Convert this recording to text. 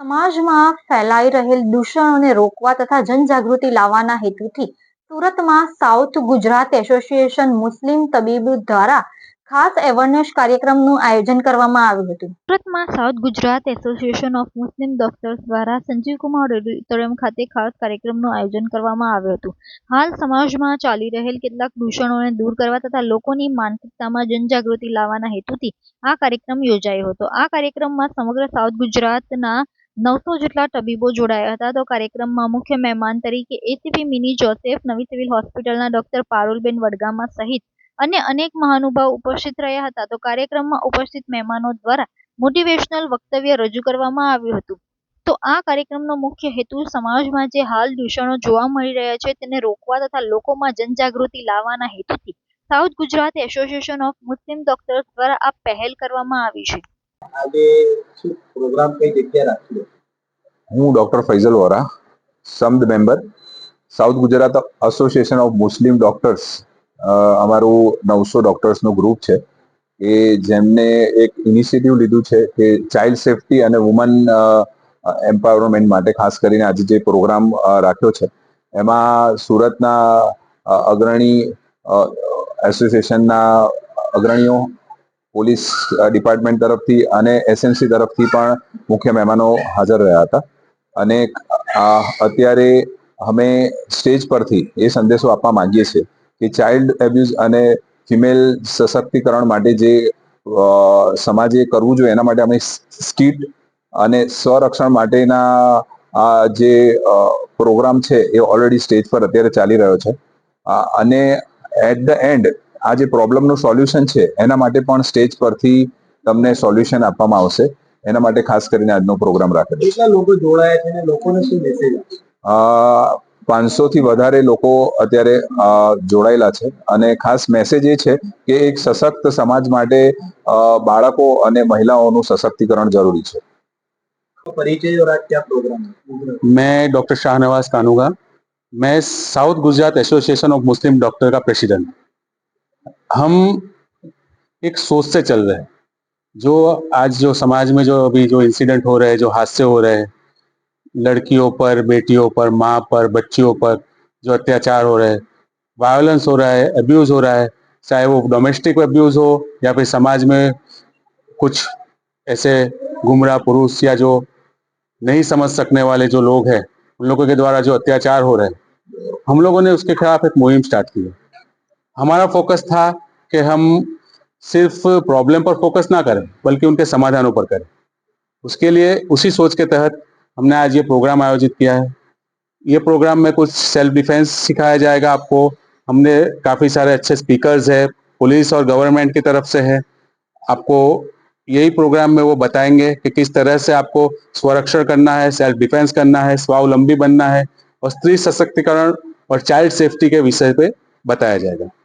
સમાજમાં ફેલાઈ રહેલ દૂષણોને રોકવા તથા જનજાગૃતિ લાવવાના હેતુથી સુરતમાં સાઉથ ગુજરાત એસોસિએશન મુસ્લિમ તબીબ દ્વારા ખાસ એવરનેસ કાર્યક્રમનું આયોજન કરવામાં આવ્યું હતું. સુરતમાં south Gujarat association of Muslim doctors દ્વારા સંજીવકુમાર ઓડિટોરિયમ ખાતે ખાસ કાર્યક્રમનું આયોજન કરવામાં આવ્યું હતું. હાલ સમાજમાં ચાલી રહેલ કેટલાક દૂષણોને દૂર કરવા તથા લોકોની માનસિકતામાં જનજાગૃતિ લાવવાના હેતુથી આ કાર્યક્રમ યોજાયો હતો. આ કાર્યક્રમમાં સમગ્ર સાઉથ ગુજરાતના નવસો જેટલા તબીબો જોડાયા હતા તો કાર્યક્રમમાં મુખ્ય મહેમાન તરીકે એસીપી મિની જોસેફ, નવી સિવિલ હોસ્પિટલના ડોક્ટર પારુલબેન વડગામા સહિત અન્ય અનેક મહાનુભાવ ઉપસ્થિત રહ્યા હતા. તો કાર્યક્રમમાં ઉપસ્થિત મહેમાનો દ્વારા મોટિવેશનલ વક્તવ્ય રજૂ કરવામાં આવ્યું હતું. તો આ કાર્યક્રમનો મુખ્ય હેતુ સમાજમાં જે હાલ દૂષણો જોવા મળી રહ્યા છે તેને રોકવા તથા લોકોમાં જનજાગૃતિ લાવવાના હેતુથી south Gujarat association of Muslim doctors દ્વારા આ પહેલ કરવામાં આવી છે. આજે શું પ્રોગ્રામ કઈ જગ્યાએ રાખ્યો હું doctor Faisal Vora, Samad member, south Gujarat association of Muslim doctors અમારું નવસો ડોક્ટર્સનું ગ્રુપ છે, એ જેમને એક ઇનિશિયેટિવ લીધું છે કે ચાઇલ્ડ સેફટી અને વુમન એમ્પાવરમેન્ટ માટે ખાસ કરીને આજે જે પ્રોગ્રામ રાખ્યો છે, એમાં સુરતના અગ્રણી એસોસિએશનના અગ્રણીઓ પોલીસ ડિપાર્ટમેન્ટ તરફથી અને એસએમસી તરફથી પણ મુખ્ય મહેમાનો હાજર રહ્યા હતા. અને અત્યારે અમે સ્ટેજ પરથી એ સંદેશો આપવા માંગીએ છીએ કે ચાઇલ્ડ એબ્યુઝ અને ફિમેલ સશક્તિકરણ માટે જે સમાજે કરવું જોઈએ એના માટે અમે સ્કીટ અને સ્વરક્ષણ માટેના આ જે પ્રોગ્રામ છે એ ઓલરેડી સ્ટેજ પર અત્યારે ચાલી રહ્યો છે. અને એટ ધ એન્ડ આ જે પ્રોબ્લેમનું સોલ્યુશન છે એના માટે પણ સ્ટેજ પરથી તમને સોલ્યુશન આપવામાં આવશે એના માટે ખાસ કરીને આજનો પ્રોગ્રામ રાખેલો કેટલા લોકો જોડાયા છે અને લોકોને શું મેસેજ પાંચસો થી વધારે લોકો અત્યારે જોડાયેલા છે અને ખાસ મેસેજ એ છે કે એક સશક્ત સમાજ માટે બાળકો અને મહિલાઓનું સશક્તિકરણ જરૂરી છે परिचय और आज क्या प्रोग्राम है मैं डॉक्टर शाहनवाज कानूगा मैं south Gujarat association of Muslim doctor का प्रेसिडेंट हम एक सोच से चल रहे हैं। जो आज जो समाज में जो अभी जो इंसिडेंट हो रहे हैं, जो हादसे हो रहे हैं, लड़कियों पर, बेटियों पर, माँ पर, बच्चियों पर जो अत्याचार हो रहे हैं वायलेंस हो रहा है अब्यूज़ हो रहा है, चाहे वो डोमेस्टिक अब्यूज़ हो या फिर समाज में कुछ ऐसे गुमराह पुरुष या जो नहीं समझ सकने वाले जो लोग हैं, उन लोगों के द्वारा जो अत्याचार हो रहे हैं, हम लोगों ने उसके खिलाफ एक मुहिम स्टार्ट की है। हमारा फोकस था कि हम सिर्फ़ प्रॉब्लम पर फोकस ना करें, बल्कि उनके समाधानों पर करें। उसके लिए उसी सोच के तहत हमने आज ये प्रोग्राम आयोजित किया है। ये प्रोग्राम में कुछ सेल्फ डिफेंस सिखाया जाएगा आपको। हमने काफ़ी सारे अच्छे स्पीकर्स है पुलिस और गवर्नमेंट की तरफ़ से है। आपको यही प्रोग्राम में वो बताएँगे कि किस तरह से आपको स्वरक्षण करना है सेल्फ डिफेंस करना है, स्वावलंबी बनना है, और स्त्री सशक्तिकरण और चाइल्ड सेफ्टी के विषय पे बताया जाएगा।